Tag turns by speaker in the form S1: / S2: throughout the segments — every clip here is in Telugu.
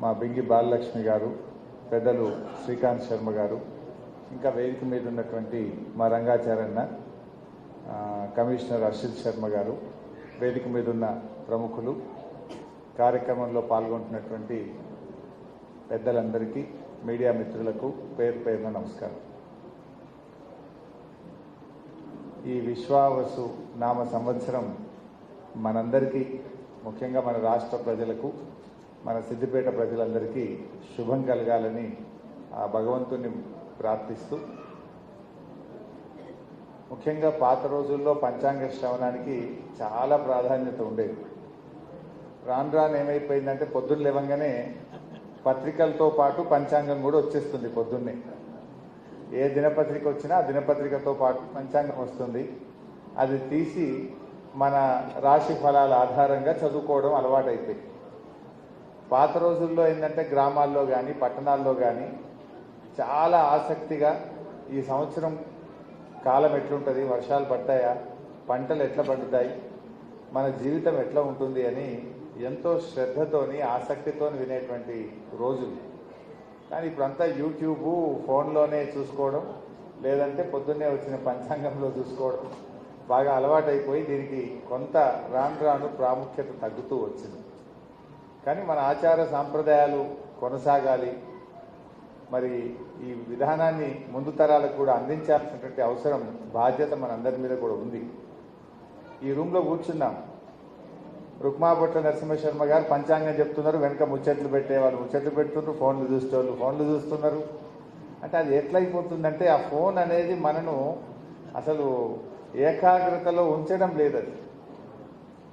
S1: మా బింగి బాలలక్ష్మి గారు పెద్దలు శ్రీకాంత్ శర్మ గారు ఇంకా వేదిక మీద ఉన్నటువంటి మా రంగాచారన్న కమిషనర్ అర్షిత్ శర్మ గారు వేదిక మీద ఉన్న ప్రముఖులు కార్యక్రమంలో పాల్గొంటున్నటువంటి పెద్దలందరికీ మీడియా మిత్రులకు పేరు పేరున నమస్కారం. ఈ విశ్వావసు నామ సంవత్సరం మనందరికీ ముఖ్యంగా మన రాష్ట్ర ప్రజలకు మన సిద్దిపేట ప్రజలందరికీ శుభం కలగాలని ఆ భగవంతుని ప్రార్థిస్తూ ముఖ్యంగా పాత రోజుల్లో పంచాంగ శ్రవణానికి చాలా ప్రాధాన్యత ఉండేది. రాను రాను ఏమైపోయిందంటే పొద్దున్న లేవంగానే పత్రికలతో పాటు పంచాంగం కూడా వచ్చేస్తుంది పొద్దున్నే. ఏ దినపత్రిక వచ్చినా ఆ దినపత్రికతో పాటు పంచాంగం వస్తుంది. అది తీసి మన రాశి ఫలాల ఆధారంగా చదువుకోవడం అలవాటైపోయింది. పాత రోజుల్లో ఏంటంటే గ్రామాల్లో కానీ పట్టణాల్లో కానీ చాలా ఆసక్తిగా ఈ సంవత్సరం కాలం ఎట్లుంటుంది వర్షాలు పడతాయా పంటలు ఎట్లా పండుతాయి మన జీవితం ఎట్లా ఉంటుంది అని ఎంతో శ్రద్ధతోని ఆసక్తితోని వినేటువంటి రోజులు. కానీ ఇప్పుడంతా యూట్యూబ్ ఫోన్లోనే చూసుకోవడం లేదంటే పొద్దున్నే వచ్చిన పంచాంగంలో చూసుకోవడం బాగా అలవాటైపోయి దీనికి కొంత రాను రాను ప్రాముఖ్యత తగ్గుతూ వచ్చింది. కానీ మన ఆచార సాంప్రదాయాలు కొనసాగాలి. మరి ఈ విధానాన్ని ముందు తరాలకు కూడా అందించాల్సినటువంటి అవసరం బాధ్యత మనందరి మీద కూడా ఉంది. ఈ రూమ్లో కూర్చున్నాం. రుక్మాపట్ల నరసింహశర్మ గారు పంచాంగం చెప్తున్నారు వెనక ముచ్చట్లు పెట్టేవాళ్ళు ముచ్చట్లు పెడుతున్నారు ఫోన్లు చూసేవాళ్ళు ఫోన్లు చూస్తున్నారు. అంటే అది ఎట్లయిపోతుందంటే ఆ ఫోన్ అనేది మనను అసలు ఏకాగ్రతలో ఉంచడం లేదు అది.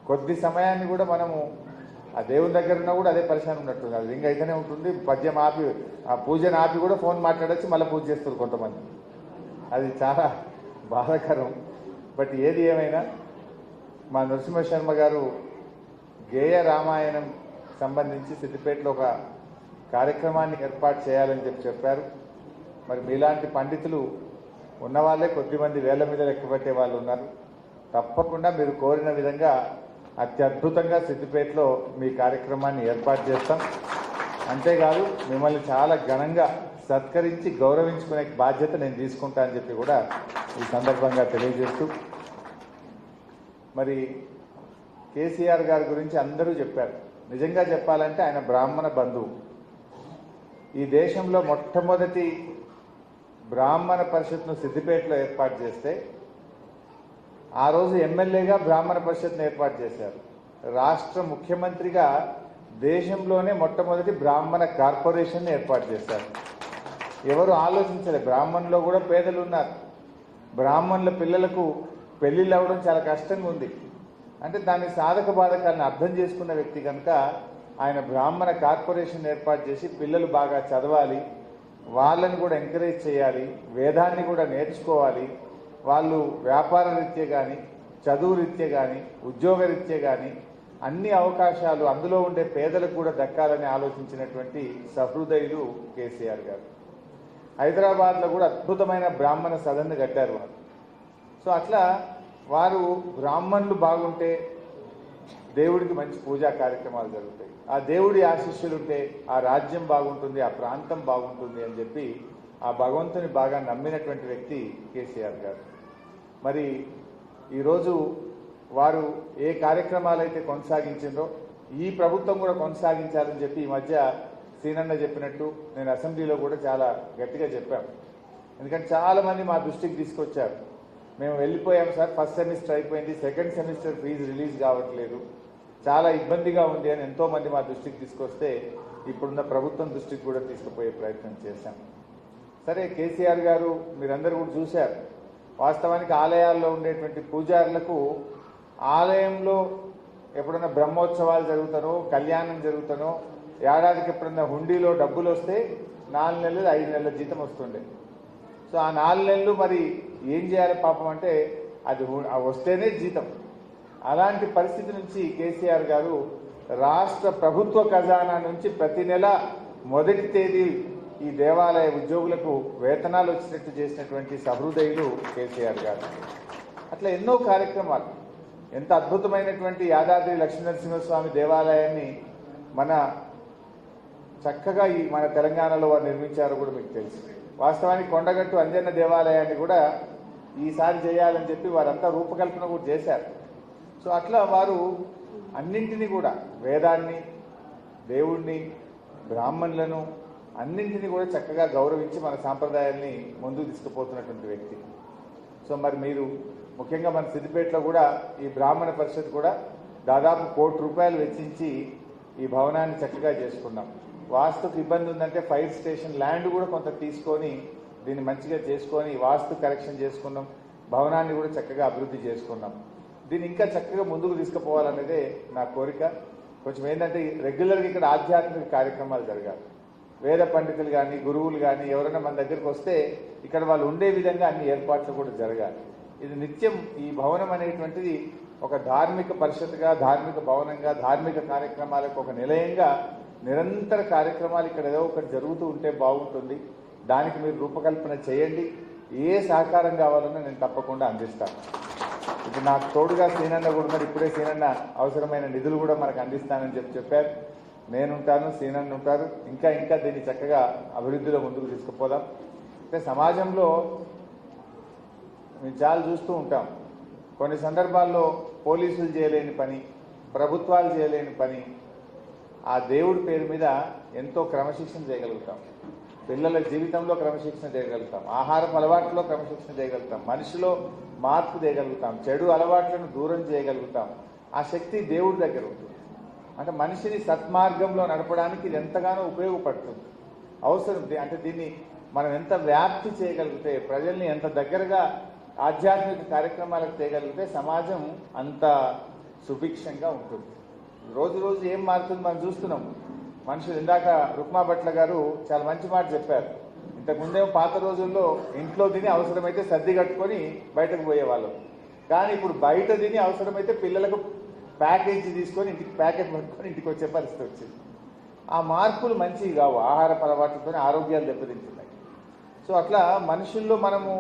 S1: కొద్ది సమయాన్ని కూడా మనము ఆ దేవుని దగ్గర ఉన్నా కూడా అదే పరిశాన్ ఉన్నట్టుంది అది రింగ్ అయితేనే ఉంటుంది. పద్యం ఆపి ఆ పూజను ఆపి కూడా ఫోన్ మాట్లాడొచ్చి మళ్ళీ పూజ చేస్తారు కొంతమంది. అది చాలా బాధాకరం. బట్ ఏది ఏమైనా మా నరసింహ శర్మ గారు గేయ రామాయణం సంబంధించి సిద్దిపేటలో ఒక కార్యక్రమాన్ని ఏర్పాటు చేయాలని చెప్పి చెప్పారు. మరి మీలాంటి పండితులు ఉన్నవాళ్ళే కొద్దిమంది వేల మీద లెక్కపెట్టే వాళ్ళు ఉన్నారు. తప్పకుండా మీరు కోరిన విధంగా అత్యద్భుతంగా సిద్దిపేటలో మీ కార్యక్రమాన్ని ఏర్పాటు చేస్తాం. అంతేకాదు మిమ్మల్ని చాలా ఘనంగా సత్కరించి గౌరవించుకునే బాధ్యత నేను తీసుకుంటా అని చెప్పి కూడా ఈ సందర్భంగా తెలియజేస్తూ మరి కేసీఆర్ గారి గురించి అందరూ చెప్పారు. నిజంగా చెప్పాలంటే ఆయన బ్రాహ్మణ బంధువు. ఈ దేశంలో మొట్టమొదటి బ్రాహ్మణ పరిషత్ను సిద్దిపేటలో ఏర్పాటు చేస్తే ఆ రోజు ఎమ్మెల్యేగా బ్రాహ్మణ పరిషత్ను ఏర్పాటు చేశారు. రాష్ట్ర ముఖ్యమంత్రిగా దేశంలోనే మొట్టమొదటి బ్రాహ్మణ కార్పొరేషన్ ఏర్పాటు చేశారు. ఎవరు ఆలోచించలేదు బ్రాహ్మణులో కూడా పేదలు ఉన్నారు. బ్రాహ్మణుల పిల్లలకు పెళ్ళిళ్ళు అవ్వడం చాలా కష్టంగా ఉంది. అంటే దాని సాధక బాధకాలను అర్థం చేసుకున్న వ్యక్తి కనుక ఆయన బ్రాహ్మణ కార్పొరేషన్ ఏర్పాటు చేసి పిల్లలు బాగా చదవాలి వాళ్ళని కూడా ఎంకరేజ్ చేయాలి వేదాన్ని కూడా నేర్చుకోవాలి వాళ్ళు వ్యాపార రీత్యా కానీ చదువు రీత్యా కానీ ఉద్యోగ రీత్యా కానీ అన్ని అవకాశాలు అందులో ఉండే పేదలకు కూడా దక్కాలని ఆలోచించినటువంటి సహృదయులు కేసీఆర్ గారు. హైదరాబాద్లో కూడా అద్భుతమైన బ్రాహ్మణ సదన్ను కట్టారు వారు సో అట్లా వారు బ్రాహ్మణులు బాగుంటే దేవుడికి మంచి పూజా కార్యక్రమాలు జరుగుతాయి. ఆ దేవుడి ఆశీస్సులుంటే ఆ రాజ్యం బాగుంటుంది ఆ ప్రాంతం బాగుంటుంది అని చెప్పి ఆ భగవంతుని బాగా నమ్మినటువంటి వ్యక్తి కేసీఆర్ గారు. మరి ఈరోజు వారు ఏ కార్యక్రమాలు అయితే కొనసాగించిందో ఈ ప్రభుత్వం కూడా కొనసాగించాలని చెప్పి ఈ మధ్య సీనన్న చెప్పినట్టు నేను అసెంబ్లీలో కూడా చాలా గట్టిగా చెప్పాను ఎందుకంటే చాలామంది మా దృష్టికి తీసుకొచ్చారు. మేము వెళ్ళిపోయాం సార్ ఫస్ట్ సెమిస్టర్ అయిపోయింది సెకండ్ సెమిస్టర్ ఫీజు రిలీజ్ కావట్లేదు. చాలా ఇబ్బందిగా ఉంది అని ఎంతోమంది మా దృష్టికి తీసుకొస్తే ఇప్పుడున్న ప్రభుత్వం దృష్టికి కూడా తీసుకుపోయే ప్రయత్నం చేశాం. సరే కేసీఆర్ గారు మీరందరూ కూడా చూశారు. వాస్తవానికి ఆలయాల్లో ఉండేటువంటి పూజారులకు ఆలయంలో ఎప్పుడైనా బ్రహ్మోత్సవాలు జరుగుతానో కళ్యాణం జరుగుతానో ఏడాదికి ఎప్పుడైనా హుండీలో డబ్బులు వస్తే నాలుగు నెలలు ఐదు నెలల జీతం వస్తుండే. సో ఆ నాలుగు నెలలు మరి ఏం చేయాలి పాపం అంటే అది వస్తేనే జీతం. అలాంటి పరిస్థితి నుంచి కేసీఆర్ గారు రాష్ట్ర ప్రభుత్వ ఖజానా నుంచి ప్రతి నెల మొదటి తేదీ ఈ దేవాలయ ఉద్యోగులకు వేతనాలు వచ్చినట్టు చేసినటువంటి సహృదయులు కేసీఆర్ గారు. అట్లా ఎన్నో కార్యక్రమాలు. ఎంత అద్భుతమైనటువంటి యాదాద్రి లక్ష్మీనరసింహస్వామి దేవాలయాన్ని మన చక్కగా ఈ మన తెలంగాణలో వారు నిర్మించారో కూడా మీకు తెలుసు. వాస్తవానికి కొండగట్టు అంజన్న దేవాలయాన్ని కూడా ఈసారి చేయాలని చెప్పి వారంతా రూపకల్పన కూడా చేశారు. సో అట్లా వారు అన్నింటినీ కూడా వేదాన్ని దేవుణ్ణి బ్రాహ్మణులను అన్నింటినీ కూడా చక్కగా గౌరవించి మన సాంప్రదాయాన్ని ముందుకు తీసుకుపోతున్నటువంటి వ్యక్తి. సో మరి మీరు ముఖ్యంగా మన సిద్దిపేటలో కూడా ఈ బ్రాహ్మణ పరిషత్ కూడా దాదాపు కోటి రూపాయలు వెచ్చించి ఈ భవనాన్ని చక్కగా చేసుకున్నాం. వాస్తుకు ఇబ్బంది ఉందంటే ఫైర్ స్టేషన్ ల్యాండ్ కూడా కొంత తీసుకొని దీన్ని మంచిగా చేసుకొని వాస్తు కరెక్షన్ చేసుకున్నాం. భవనాన్ని కూడా చక్కగా అభివృద్ధి చేసుకున్నాం. దీన్ని ఇంకా చక్కగా ముందుకు తీసుకుపోవాలనేదే నా కోరిక. కొంచెం ఏంటంటే రెగ్యులర్గా ఇక్కడ ఆధ్యాత్మిక కార్యక్రమాలు జరగాలి. వేద పండితులు కానీ గురువులు కానీ ఎవరైనా మన దగ్గరికి వస్తే ఇక్కడ వాళ్ళు ఉండే విధంగా అన్ని ఏర్పాట్లు కూడా జరగాలి. ఇది నిత్యం ఈ భవనం అనేటువంటిది ఒక ధార్మిక పరిషత్గా ధార్మిక భవనంగా ధార్మిక కార్యక్రమాలకు ఒక నిలయంగా నిరంతర కార్యక్రమాలు ఇక్కడ ఏదో ఒకటి జరుగుతూ ఉంటే బాగుంటుంది. దానికి మీరు రూపకల్పన చేయండి. ఏ సహకారం కావాలన్నా నేను తప్పకుండా అందిస్తాను. ఇప్పుడు నాకు తోడుగా సీనన్న కూడా మరి ఇప్పుడే సీనన్న అవసరమైన నిధులు కూడా మనకు అందిస్తానని చెప్పి చెప్పారు. నేనుంటాను సీనన్న ఉంటారు ఇంకా ఇంకా దీన్ని చక్కగా అభివృద్ధిలో ముందుకు తీసుకుపోదాం. అంటే సమాజంలో మేము చాలా చూస్తూ ఉంటాం. కొన్ని సందర్భాల్లో పోలీసులు చేయలేని పని ప్రభుత్వాలు చేయలేని పని ఆ దేవుడి పేరు మీద ఎంతో క్రమశిక్షణ చేయగలుగుతాం. పిల్లల జీవితంలో క్రమశిక్షణ చేయగలుగుతాం. ఆహారం అలవాట్లో క్రమశిక్షణ చేయగలుగుతాం. మనిషిలో మార్పు చేయగలుగుతాం. చెడు అలవాట్లను దూరం చేయగలుగుతాం. ఆ శక్తి దేవుడి దగ్గర ఉంటుంది. అంటే మనిషిని సత్మార్గంలో నడపడానికి ఇది ఎంతగానో ఉపయోగపడుతుంది. అవసరం అంటే దీన్ని మనం ఎంత వ్యాప్తి చేయగలిగితే ప్రజల్ని ఎంత దగ్గరగా ఆధ్యాత్మిక కార్యక్రమాలకు చేయగలిగితే సమాజం అంత సుభిక్షంగా ఉంటుంది. రోజు రోజు ఏం మారుతుంది మనం చూస్తున్నాం. మనుషులు ఇందాక రుక్మా భట్ల గారు చాలా మంచి మాట చెప్పారు. ఇంతకుముందేమో పాత రోజుల్లో ఇంట్లో తిని అవసరమైతే సర్ది కట్టుకొని బయటకు పోయేవాళ్ళం. కానీ ఇప్పుడు బయట తిని అవసరమైతే పిల్లలకు ప్యాకేజీ తీసుకొని ఇంటికి ప్యాకెట్ పట్టుకొని ఇంటికి వచ్చే పరిస్థితి వచ్చింది. ఆ మార్పులు మంచివి కావు. ఆహార అలవాట్లతో ఆరోగ్యాలు దెబ్బతింటున్నాయి. సో అట్లా మనుషుల్లో మనము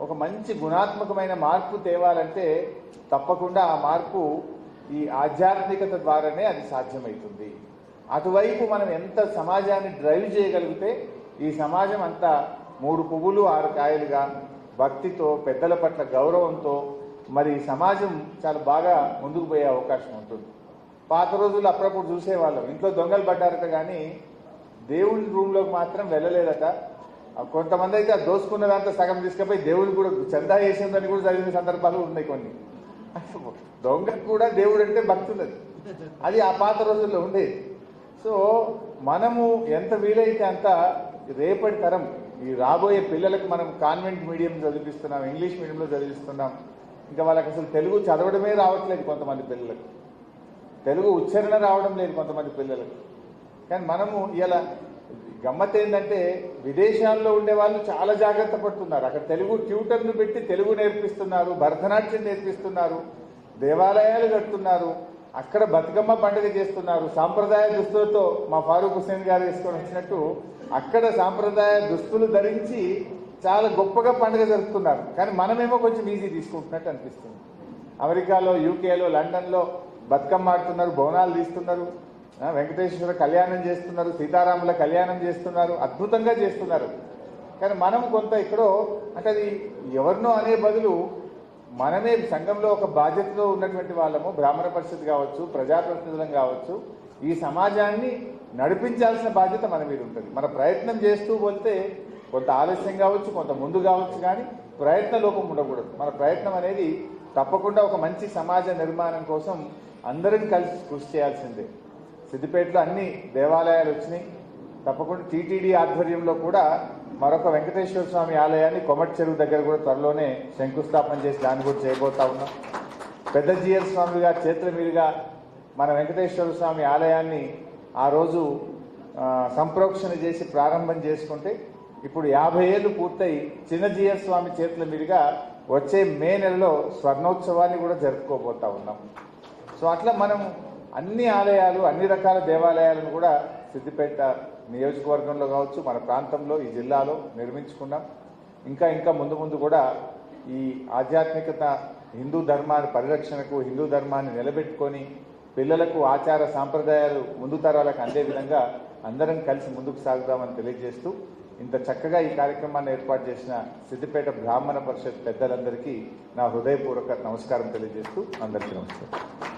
S1: ఒక మంచి గుణాత్మకమైన మార్పు తేవాలంటే తప్పకుండా ఆ మార్పు ఈ ఆధ్యాత్మికత ద్వారానే అది సాధ్యమవుతుంది అటువైపు మనం ఎంత సమాజాన్ని డ్రైవ్ చేయగలిగితే ఈ సమాజం అంతా మూడు పువ్వులు ఆరు కాయలుగా భక్తితో పెద్దల పట్ల గౌరవంతో మరి సమాజం చాలా బాగా ముందుకు పోయే అవకాశం ఉంటుంది. పాత రోజుల్లో అప్పుడప్పుడు చూసేవాళ్ళం. ఇంట్లో దొంగలు పడ్డారట కానీ దేవుడి రూమ్లోకి మాత్రం వెళ్ళలేదట. కొంతమంది అయితే దోసుకున్న దాంట్లో సగం తీసుకుపోయి దేవుడు కూడా చందా చేసిందని కూడా చదివిన సందర్భాలు ఉన్నాయి కొన్ని. దొంగకు కూడా దేవుడు అంటే భక్తి ఉన్నది అది ఆ పాత రోజుల్లో ఉండేది. సో మనము ఎంత వీలైతే అంత రేపటి తరం ఈ రాబోయే పిల్లలకు మనం కాన్వెంట్ మీడియం చదివిస్తున్నాం ఇంగ్లీష్ మీడియంలో చదివిస్తున్నాం ఇంకా వాళ్ళకి అసలు తెలుగు చదవడమే రావట్లేదు కొంతమంది పిల్లలకు. తెలుగు ఉచ్చారణ రావడం లేదు కొంతమంది పిల్లలకు. కానీ మనము ఇలా గమ్మత్ ఏంటంటే విదేశాల్లో ఉండే వాళ్ళు చాలా జాగ్రత్త పడుతున్నారు. అక్కడ తెలుగు ట్యూటర్ను పెట్టి తెలుగు నేర్పిస్తున్నారు భరతనాట్యం నేర్పిస్తున్నారు దేవాలయాలు కడుతున్నారు అక్కడ బతుకమ్మ పండుగ చేస్తున్నారు. సాంప్రదాయ దుస్తులతో మా ఫారూక్ హుసేన్ గారు వేసుకొని వచ్చినట్టు అక్కడ సాంప్రదాయ దుస్తులు ధరించి చాలా గొప్పగా పండుగ జరుపుతున్నారు. కానీ మనమేమో కొంచెం ఈజీ తీసుకుంటున్నట్టు అనిపిస్తుంది. అమెరికాలో యూకేలో లండన్లో బతుకమ్మ ఆడుతున్నారు బోనాలు తీస్తున్నారు వెంకటేశ్వర కళ్యాణం చేస్తున్నారు సీతారాముల కళ్యాణం చేస్తున్నారు అద్భుతంగా చేస్తున్నారు. కానీ మనం కొంత ఇక్కడో అంటే అది ఎవరినో అనే బదులు మనమే సంఘంలో ఒక బాధ్యతలో ఉన్నటువంటి వాళ్ళము బ్రాహ్మణ పరిషత్ కావచ్చు ప్రజాప్రతినిధులం కావచ్చు ఈ సమాజాన్ని నడిపించాల్సిన బాధ్యత మన మీద ఉంటుంది. మన ప్రయత్నం చేస్తూ పోతే కొంత ఆలస్యం కావచ్చు కొంత ముందు కావచ్చు కానీ ప్రయత్న లోపం ఉండకూడదు. మన ప్రయత్నం అనేది తప్పకుండా ఒక మంచి సమాజ నిర్మాణం కోసం అందరం కలిసి కృషి చేయాల్సిందే. సిద్దిపేటలో అన్ని దేవాలయాలు వచ్చినాయి. తప్పకుండా టీటీడీ ఆధ్వర్యంలో కూడా మరొక వెంకటేశ్వర స్వామి ఆలయాన్ని కొమట్ చెరువు దగ్గర కూడా త్వరలోనే శంకుస్థాపన చేసి దాన్ని కూడా చేయబోతా ఉన్నాం. పెద్ద జీఎల్ స్వామి గారి చేతుల మీదుగా మన వెంకటేశ్వర స్వామి ఆలయాన్ని ఆ రోజు సంప్రోక్షణ చేసి ప్రారంభం చేసుకుంటే ఇప్పుడు యాభై ఏళ్ళు పూర్తయి చిన్న స్వామి చేతుల మీదుగా వచ్చే మే నెలలో స్వర్ణోత్సవాన్ని కూడా జరుపుకోబోతా ఉన్నాం. సో అట్లా మనం అన్ని ఆలయాలు అన్ని రకాల దేవాలయాలను కూడా సిద్దిపేట నియోజకవర్గంలో కావచ్చు మన ప్రాంతంలో ఈ జిల్లాలో నిర్మించుకున్నాం. ఇంకా ఇంకా ముందు ముందు కూడా ఈ ఆధ్యాత్మికత హిందూ ధర్మాన్ని పరిరక్షణకు హిందూ ధర్మాన్ని నిలబెట్టుకొని పిల్లలకు ఆచార సాంప్రదాయాలు ముందు తరాలకు అందే విధంగా అందరం కలిసి ముందుకు సాగుదామని తెలియజేస్తూ ఇంత చక్కగా ఈ కార్యక్రమాన్ని ఏర్పాటు చేసిన సిద్దిపేట బ్రాహ్మణ పరిషత్ పెద్దలందరికీ నా హృదయపూర్వక నమస్కారం తెలియజేస్తూ అందరికీ నమస్కారం.